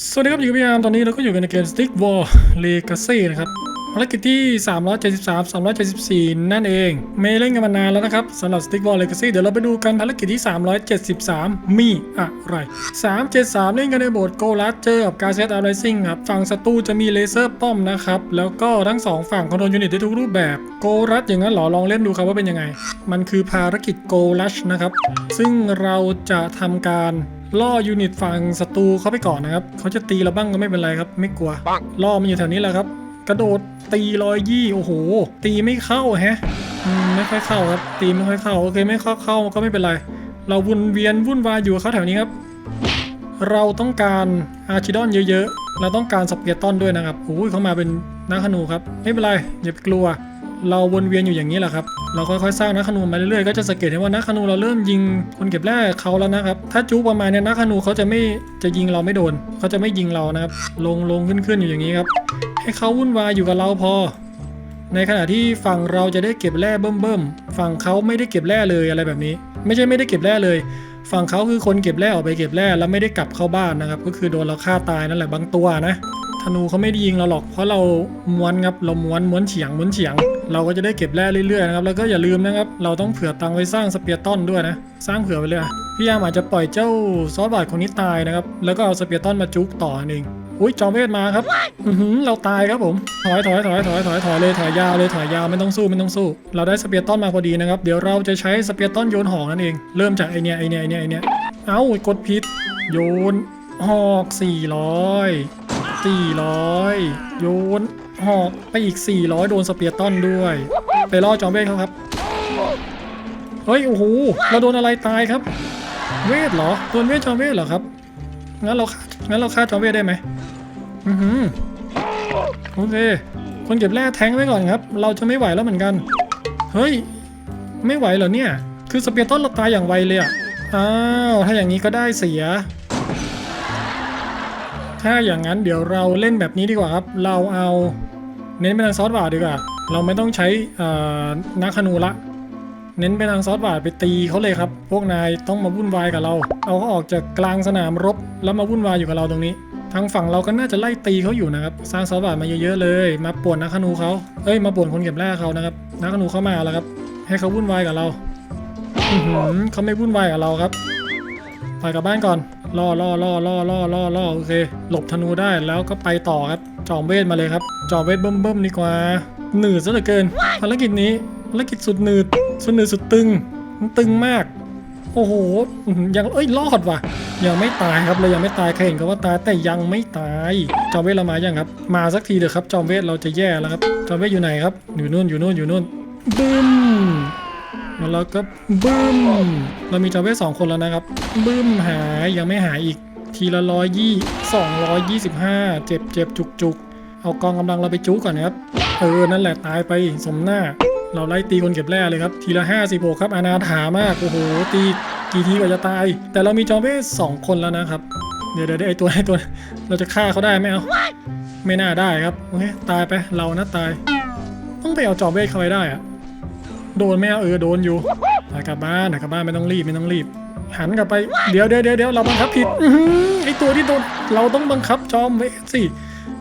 สวัสดีครับอยู่กับพี่อาร์มตอนนี้เราก็อยู่กันในเกม Stick War Legacy นะครับภารกิจที่ 373 374 นั่นเอง เมย์เล่นกันมานานแล้วนะครับสำหรับ Stick War Legacy เดี๋ยวเราไปดูกันภารกิจที่ 373 มีอะไร 373 เล่นกันในโบสถ์โกลัสเจอกับการเซตอาร์ไรซิงครับ ฝั่งศัตรูจะมีเลเซอร์ป้อมนะครับ แล้วก็ทั้งสองฝั่งคอนโทรลยูนิตได้ทุกรูปแบบ โกลัสอย่างนั้นเหรอ ลองเล่นดูครับว่าเป็นยังไง มันคือภารกิจโกลัสนะครับ ซึ่งเราจะทำการ ล่อยูนิตฝั่งศัตรูเขาไปก่อนนะครับเขาจะตีเราบ้างก็ไม่เป็นไรครับ ไม่กลัวล่อมันอยู่แถวนี้แหละครับ กระโดดตีรอยยี่โอ้โห ตีไม่เข้าแฮะอืมไม่ค่อยเข้าครับ ตีไม่ค่อยเข้าโอเคไม่เข้าเข้าก็ไม่เป็นไร เราวนเวียนวุ่นวายอยู่กับเขาแถวนี้ครับ เราต้องการอาร์ชิดอนเยอะๆเราต้องการสเปียร์ตอนด้วยนะครับโอ้ยเขามาเป็นนักขนูครับ ไม่เป็นไรอย่าไปกลัว เราวนเวียนอยู่อย่างนี้แหละครับ เราค่อยๆสร้างนักขนูมาเรื่อยๆ ก็จะสังเกตเห็นว่านักขนูเราเริ่มยิงคนเก็บแร่เขาแล้วนะครับ ถ้าจูประมาณเนี้ยนักขนูเขาจะไม่จะยิงเราไม่โดน เขาจะไม่ยิงเรานะครับ ลงลงขึ้นขึ้นอยู่อย่างนี้ครับ ให้เขาวุ่นวายอยู่กับเราพอ ในขณะที่ฝั่งเราจะได้เก็บแร่เบิ่มๆ ฝั่งเขาไม่ได้เก็บแร่เลยอะไรแบบนี้ ไม่ใช่ไม่ได้เก็บแร่เลย ฝั่งเขาคือคนเก็บแร่ออกไปเก็บแร่แล้วไม่ได้กลับเข้าบ้านนะครับ ก็คือโดนเราฆ่าตายนั่นแหละบางตัวนะ ธนูเขาไม่ได้ยิงเราหรอก เพราะเราม้วนครับเราม้วนม้วนเฉียงม้วนเฉียง เราก็จะได้เก็บแร่เรื่อยๆนะครับแล้วก็อย่าลืมนะครับ เราต้องเผื่อตังไว้สร้างสเปียร์ต้นด้วยนะ สร้างเผื่อไว้เลยอะพี่ยามอาจจะปล่อยเจ้าซอสบาดคนนี้ตายนะครับแล้วก็เอาสเปียร์ต้นมาจุกต่อนั่นเองอุ้ยจอมเวทมาครับอือหือเราตายครับผม ถอยถอยถอยถอยถอยถอยเลยถอยยาวเลยถอยยาวไม่ต้องสู้ไม่ต้องสู้ เราได้สเปียร์ต้นมาพอดีนะครับ เดี๋ยวเราจะใช้สเปียร์ต้นโยนหอกนั่นเอง เริ่มจากไอเนี้ยไอเนี้ยไอเนี้ยไอเนี้ยเอ้ากดผิดโยนหอก400 400 โยนหอกไปอีก 400 โดนสเปียร์ต้นด้วย ไปล่อจอมเวทเขาครับ เฮ้ย โอ้โห เราโดนอะไรตายครับ เวทเหรอ โดนเวทจอมเวทเหรอครับ งั้นเรางั้นเราฆ่าจอมเวทได้ไหมอือหือโอเค คนเก็บแร่แทงไว้ก่อนครับ เราจะไม่ไหวแล้วเหมือนกัน เฮ้ย ไม่ไหวเหรอเนี่ย คือสเปียร์ต้นเราตายอย่างไวเลยอะอ้าว ถ้าอย่างนี้ก็ได้เสีย ถ้าอย่างนั้นเดี๋ยวเราเล่นแบบนี้ดีกว่าครับ เราเอาเน้นไปทางซอสบาร์ดีกว่า เราไม่ต้องใช้นักขนูละ เน้นไปทางซอสบาร์ไปตีเขาเลยครับ พวกนายต้องมาวุ่นวายกับเรา เอาเขาออกจากกลางสนามรบแล้วมาวุ่นวายอยู่กับเราตรงนี้ ทางฝั่งเราก็น่าจะไล่ตีเขาอยู่นะครับ สร้างซอสบาร์มาเยอะๆเลย มาป่วนนักขนูเขาเอ้ย มาป่วนคนเก็บแร่เขานะครับ นักขนูเข้ามาแล้วครับ ให้เขาวุ่นวายกับเราเขาไม่วุ่นวายกับเราครับไปกลับบ้านก่อน ล่อล่อล่อล่อล่อล่อล่อโอเคหลบธนูได้แล้วก็ไปต่อครับจอมเวทมาเลยครับ จอมเวทเบิ่มเบิ่มดีกว่า หนืดซะเหลือเกินภารกิจนี้ภารกิจสุดหนืดสุดหนืดสุดตึงมันตึงมาก โอ้โหยังเอ้ยรอดว่ะ ยังไม่ตายครับเรายังไม่ตายใครเห็นก็ว่าตายแต่ยังไม่ตาย จอมเวทเรามายังครับ มาสักทีเถอะครับ จอมเวทเราจะแย่แล้วครับ จอมเวทอยู่ไหนครับอยู่นู่นอยู่นู่นอยู่นู่นบึ้ม แล้วก็บึ้ม เรามีจอเวสองคนแล้วนะครับ บึ้มหายยังไม่หายอีก ทีละร้อยยี่สองร้อยยี่สิบห้าเจ็บเจ็บจุกจุกเอากองกำลังเราไปจุกก่อนนะครับ เออ นั่นแหละตายไปสมหน้า เราไล่ตีคนเก็บแร่เลยครับ ทีละห้าสิบหกครับ อนาถามาก โอ้โห ตีกี่ทีกว่าจะตาย แต่เรามีจอเวสองคนแล้วนะครับ เดี๋ยวเดี๋ยวไอตัวไอตัว เราจะฆ่าเขาได้ไหมเอาไม่น่าได้ครับ โอเค ตายไป เรานะตาย ต้องไปเอาจอเวทเข้าไปได้อะ โดนไหมเออโดนอยู่ไปกลับบ้านกลับบ้านไม่ต้องรีบไม่ต้องรีบ หันกลับไปเดี๋ยวเดี๋ยวเดี๋ยวเราบังคับผิดไอตัวที่โดนเราต้องบังคับจอมเวทสิ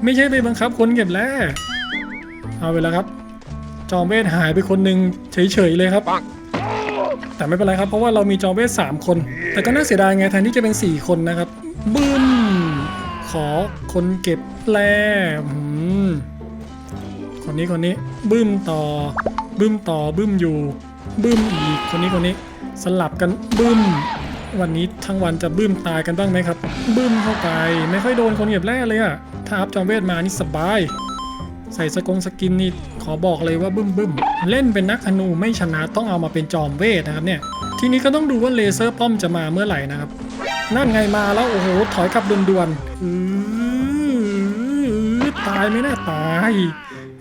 ไม่ใช่ไปบังคับคนเก็บแร่เอาไปแล้วครับ จอมเวทหายไปคนหนึ่งเฉยๆเลยครับ แต่ไม่เป็นไรครับเพราะว่าเรามีจอมเวทสามคน แต่ก็น่าเสียดายไงแทนที่จะเป็นสี่คนนะครับบึ้มขอคนเก็บแร่คนนี้คนนี้บึ้มต่อ บึ้มต่อบึ้มอยู่ บึ้มอีกคนนี้คนนี้ สลับกันบึ้ม วันนี้ทั้งวันจะบึ้มตายกันบ้างไหมครับ บึ้มเข้าไปไม่ค่อยโดนคนเก็บแร่เลยอะถ้าอัพจอมเวทมานี่สบาย ใส่สกงสกินนี่ขอบอกเลยว่าบึ้มบึ้มเล่นเป็นนักธนูไม่ชนะต้องเอามาเป็นจอมเวทนะครับเนี่ย ทีนี้ก็ต้องดูว่าเลเซอร์ป้อมจะมาเมื่อไหร่นะครับนั่นไงมาแล้วโอ้โหถอยกลับด่วนๆตายไหมน่าตาย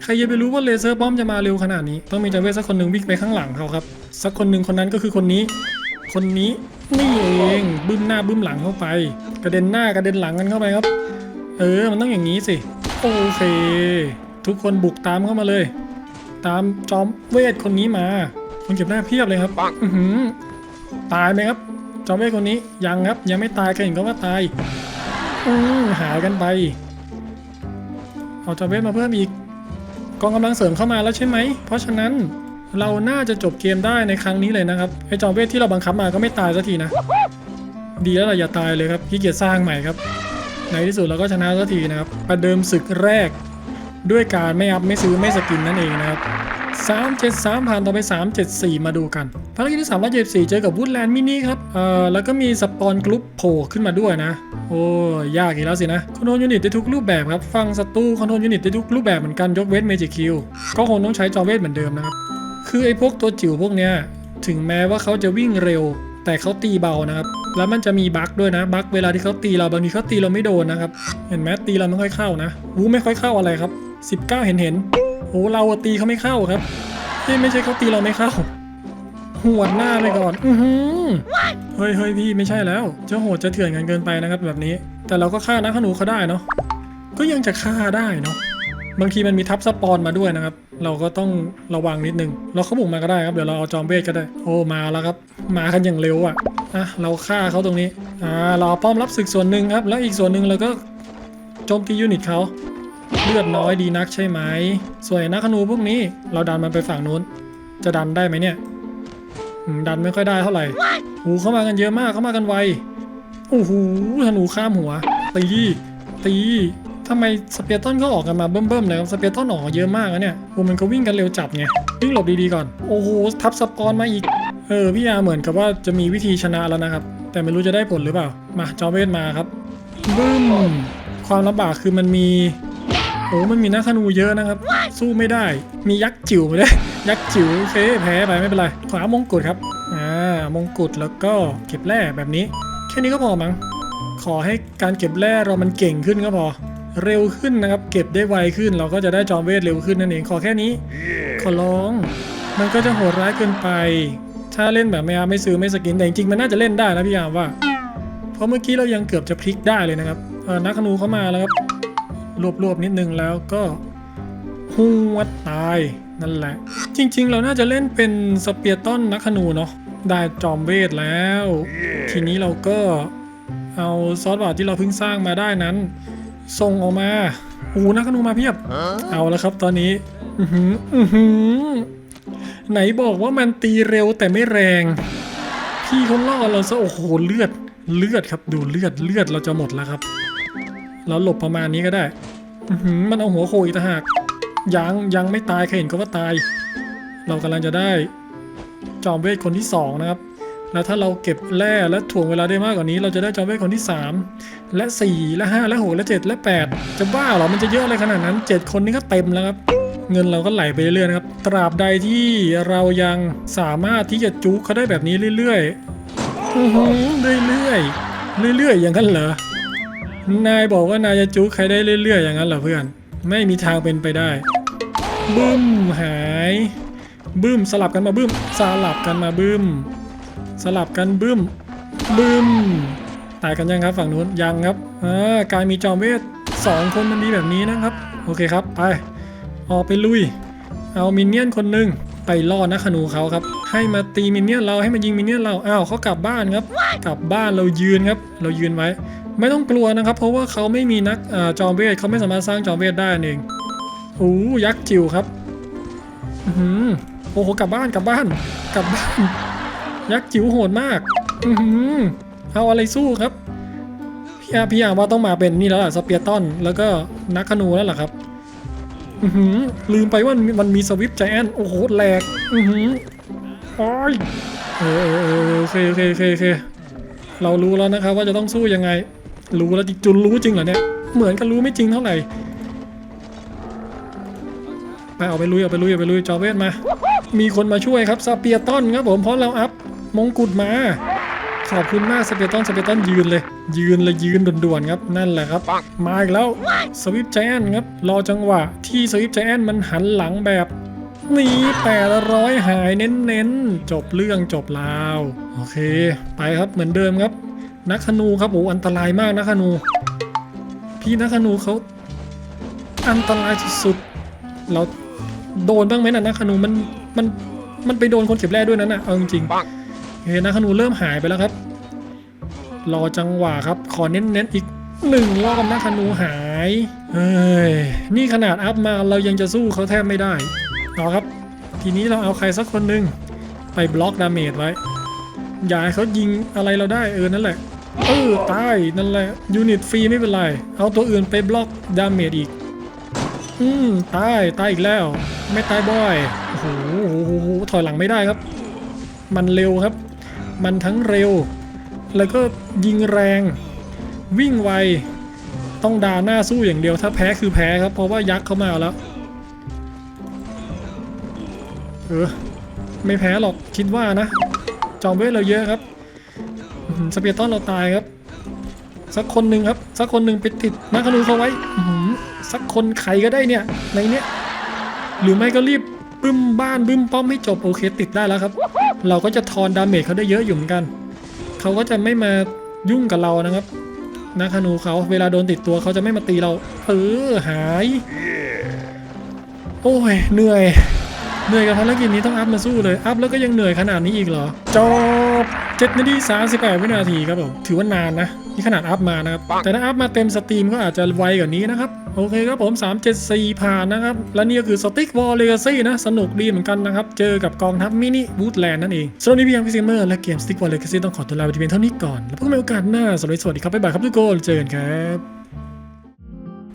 ใครจะไปรู้ว่าเลเซอร์ป้อมจะมาเร็วขนาดนี้ ต้องมีจอมเวทสักคนหนึ่งวิ่งไปข้างหลังเขาครับ สักคนหนึ่งคนนั้นก็คือคนนี้ คนนี้นี่เองบึ้มหน้าบึ้มหลังเข้าไป กระเด็นหน้ากระเด็นหลังกันเข้าไปครับ เออมันต้องอย่างนี้สิโอเค ทุกคนบุกตามเข้ามาเลย ตามจอมเวทคนนี้มา คนเก็บหน้าเพียบเลยครับอือหือตายไหมครับ จอมเวทคนนี้ยังครับ ยังไม่ตายใครเห็นก็ว่าตายอืมหายกันไป เอาจอมเวทมาเพิ่มอีก กองกำลังเสริมเข้ามาแล้วใช่ไหม เพราะฉะนั้นเราน่าจะจบเกมได้ในครั้งนี้เลยนะครับไอจอมเวทที่เราบังคับมาก็ไม่ตายสักทีนะ ดีแล้วเราอย่าตายเลยครับขี้เกียจสร้างใหม่ครับ ในที่สุดเราก็ชนะสักทีนะครับประเดิมศึกแรกด้วยการไม่อัพไม่ซื้อไม่สกินนั่นเองนะครับ 373 ผ่านต่อไป 374 มาดูกันภารกิจที่374 เจอกับวูดแลนด์มินิครับ เอ่อ แล้วก็มีสปอนกรุ๊ปโผล่ขึ้นมาด้วยนะ โอ้ยากอีกแล้วสินะคอนโทรลยูนิตได้ทุกรูปแบบครับ ฟังศัตรูคอนโทรลยูนิตได้ทุกรูปแบบเหมือนกันยกเว้นเมจิคิวก็คงต้องใช้จอเวทเหมือนเดิมนะครับ คือไอ้พวกตัวจิ๋วพวกเนี้ยถึงแม้ว่าเขาจะวิ่งเร็ว แต่เขาตีเบานะครับ แล้วมันจะมีบั๊กด้วยนะ บั๊กเวลาที่เขาตีเราบางทีเขาตีเราไม่โดนนะครับ เห็นไหมตีเราไม่ค่อยเข้านะ วูไม่ค่อยเข้าอะไรครับ 19 เห็นเห็น โอ้เราตีเขาไม่เข้าครับเฮ้ยไม่ใช่เขาตีเราไม่เข้าหวดหน้าไปก่อน อือหือเฮ้ยเฮ้ยพี่ไม่ใช่แล้วจะโหดจะเถื่อนกันเกินไปนะครับแบบนี้ แต่เราก็ฆ่านักขนูเขาได้เนาะ ก็ยังจะฆ่าได้เนาะ บางทีมันมีทับสปอนมาด้วยนะครับ เราก็ต้องระวังนิดนึง เราเขาบุกมาก็ได้ครับ เดี๋ยวเราเอาจอมเวทก็ได้ โอ้ มาแล้วครับ มากันอย่างเร็วอะ อะ เราฆ่าเขาตรงนี้ อ่า เราป้อมรับศึกส่วนหนึ่งครับ แล้วอีกส่วนหนึ่งเราก็โจมตียูนิตเขา เลือดน้อยดีนักใช่ไหม ส่วนนักขนูพวกนี้ เราดันมันไปฝั่งนู้น จะดันได้ไหมเนี่ย ดันไม่ค่อยได้เท่าไหร่หูเข้ามากันเยอะมากเข้ามากันไว โอ้โหธนูข้ามหัว ตีตีทำไมสเปียร์ตันก็ออกกันมาเบิ่มๆเลยครับสเปียร์ตันออกเยอะมากนะเนี่ยโอ้มันก็วิ่งกันเร็วจับไงวิ่งหลบดีๆก่อน โอ้โหทับสปอนมาอีก เออพี่ยาเหมือนกับว่าจะมีวิธีชนะแล้วนะครับ แต่ไม่รู้จะได้ผลหรือเปล่า มาจอมเวทมาครับบึ้มความลำบากคือมันมี โอ้มันมีนักธนูเยอะนะครับ สู้ไม่ได้ มียักษ์จิ๋วมาด้ยยักษ์จิ๋วโอเคแพ้ไปไม่เป็นไร ขวามงกุฎครับ อ่ามงกุฎแล้วก็เก็บแร่แบบนี้ แค่นี้ก็พอมั้ง ขอให้การเก็บแร่เรามันเก่งขึ้นก็พอ เร็วขึ้นนะครับ เก็บได้ไวขึ้น เราก็จะได้จอมเวทเร็วขึ้นนั่นเอง ขอแค่นี้ ขอร้อง มันก็จะโหดร้ายเกินไป ถ้าเล่นแบบไม่เอาไม่ซื้อไม่สกิน แต่จริงๆมันน่าจะเล่นได้นะพี่ยามว่า เพราะเมื่อกี้เรายังเกือบจะพลิกได้เลยนะครับนักธนูเข้ามาแล้วครับ รวบๆนิดนึงแล้วก็หัวตายนั่นแหละ จริงๆ เราน่าจะเล่นเป็นสเปียร์ต้นนักธนูเนาะได้จอมเวทแล้ว ทีนี้เราก็เอาซอสบาร์ที่เราเพิ่งสร้างมาได้นั้นส่งออกมาโอ้โหนักธนูมาเพียบ เอาแล้วครับตอนนี้อือหืออือหือไหนบอกว่ามันตีเร็วแต่ไม่แรง พี่เขาล่อเราซะโอ้โหเลือดเลือดครับดูเลือดเลือดเราจะหมดแล้วครับเราหลบประมาณนี้ก็ได้อือหือ มันเอาหัวโขกอีกต่างหากยังยังไม่ตายใครเห็นก็ว่าตาย เรากำลังจะได้จอมเวทคนที่สองนะครับ แล้วถ้าเราเก็บแร่และถ่วงเวลาได้มากกว่านี้ เราจะได้จอมเวทคนที่3และ4และ5และ6และ7และ8จะบ้าเหรอมันจะเยอะอะไรขนาดนั้น7คนนี้ก็เต็มแล้วครับเงินเราก็ไหลไปเรื่อยๆนะครับ ตราบใดที่เรายังสามารถที่จะจุกเขาได้แบบนี้เรื่อยๆเรื่อยๆเรื่อยๆอย่างนั้นเหรอ นายบอกว่านายจะจุใครได้เรื่อยๆ อย่างนั้นเหรอเพื่อน ไม่มีทางเป็นไปได้ บึ้มหาย บึ้มสลับกันมาบึ้ม สลับกันมาบึ้ม สลับกันบึ้ม บึ้ม ตายกันยังครับฝั่งนู้นยังครับอ่าการมีจอมเวทสองคนมันดีแบบนี้นะครับ โอเคครับไป ออกไปลุย เอามินเนี่ยนคนหนึ่งไปล่อนักขนูเขาครับ ให้มาตีมินเนี่ยนเราให้มายิงมินเนี่ยนเราอ้าวเขากลับบ้านครับ กลับบ้านเรายืนครับ เรายืนไว้ ไม่ต้องกลัวนะครับ เพราะว่าเขาไม่มีนักอจอมเวทเขาไม่สามารถสร้างจอมเวทได้นเองโอ้ยักษ์จิ๋วครับอือหือโอ้โหกลับบ้านกลับบ้านกลับบ้าน ยักษ์จิ๋วโหดมาก อือหือเอาอะไรสู้ครับพี่อาพี่อาว่าต้องมาเป็นนี่แล้วล่ะสเปียร์ตันแล้วก็นักขนูแล้วล่ะครับอือหือลืมไปว่ามันมีสวิปใจแอนโอ้โหแหลกอือหือโอ้ยเออเออเออโอเคโอเคโอเคโอเคเรารู้แล้วนะครับว่าจะต้องสู้ยังไง รู้แล้วจุนรู้จริงเหรอเนี่ย เหมือนกันรู้ไม่จริงเท่าไหร่ ไปเอาไปลุยเอาไปลุยเอาไปลุยจอเวทมา มีคนมาช่วยครับสเปียร์ตันครับผมเพราะเราอัพมงกุฎมา ขอบคุณมากสเปียร์ตันสเปียร์ตันยืนเลย ยืนเลยยืนด่วนๆครับนั่นแหละครับมาอีกแล้วสวิปใจแอนครับรอจังหวะที่สวิปใจแอนมันหันหลังแบบนี้แปดร้อยหายเน้นๆ จบเรื่องจบราว โอเค ไปครับเหมือนเดิมครับ นักธนูครับโอ้อันตรายมากนักธนู พี่นักธนูเขาอันตรายสุดๆเราโดนบ้างไหมน่ะนักธนูมันมันมันไปโดนคนเก็บแร่ด้วยนั้นน่ะเอาจริงๆเฮ้ยนักธนูเริ่มหายไปแล้วครับ รอจังหวะครับ ขอเน้นๆอีกหนึ่งรอบนักธนูหายเฮ้ยนี่ขนาดอัพมาเรายังจะสู้เขาแทบไม่ได้เอาครับ ทีนี้เราเอาใครสักคนหนึ่งไปบล็อกดาเมจไว้ อย่าให้เขายิงอะไรเราได้เออนั่นแหละ เออตายนั่นแหละยูนิตฟรีไม่เป็นไร เอาตัวอื่นไปบล็อกดาเมจอีก อืมตายตายอีกแล้ว ไม่ตายบ่อยโอ้โหโอ้โหโอ้โหถอยหลังไม่ได้ครับ มันเร็วครับ มันทั้งเร็ว แล้วก็ยิงแรง วิ่งไว ต้องดาหน้าสู้อย่างเดียวถ้าแพ้คือแพ้ครับ เพราะว่ายักษ์เข้ามาแล้วเออไม่แพ้หรอกคิดว่านะ จอมเวทเราเยอะครับ สเปียร์ต้อนเราตายครับ สักคนหนึ่งครับ สักคนหนึ่งไปติดนักขนูเขาไว้สักคนใครก็ได้เนี่ย ในเนี้ยหรือไม่ก็รีบบึ้มบ้านบึ้มป้อมให้จบโอเคติดได้แล้วครับ เราก็จะทอนดาเมจเขาได้เยอะอยู่เหมือนกันเขาก็จะไม่มายุ่งกับเรานะครับนักธนูเขาเวลาโดนติดตัวเขาจะไม่มาตีเรา เออหาย โอ้ยเหนื่อย เหนื่อยกับภารกิจนี้ต้องอัพมาสู้เลย อัพแล้วก็ยังเหนื่อยขนาดนี้อีกเหรอ จบ7นาที38 วินาทีครับผมถือว่านานนะ นี่ขนาดอัพมานะครับ แต่ถ้าอัพมาเต็มสตรีมก็อาจจะไวกว่านี้นะครับ โอเคครับผม 374 ผ่านนะครับ และนี่ก็คือสติ๊กวอลเลกซี่นะ สนุกดีเหมือนกันนะครับ เจอกับกองทัพมินิบูตแลนด์นั่นเองสำหรับวันนี้พี่ยังพี่ซิมเมอร์และเกมสติ๊กวอลเลกซี่ต้องขอตัวลาไปที่เพียงเท่านี้ก่อน แล้วพบกันใหม่โอกาสหน้าสวัสดีสวัสดีครับบ๊ายบายครับทุกคนเจอกันครับ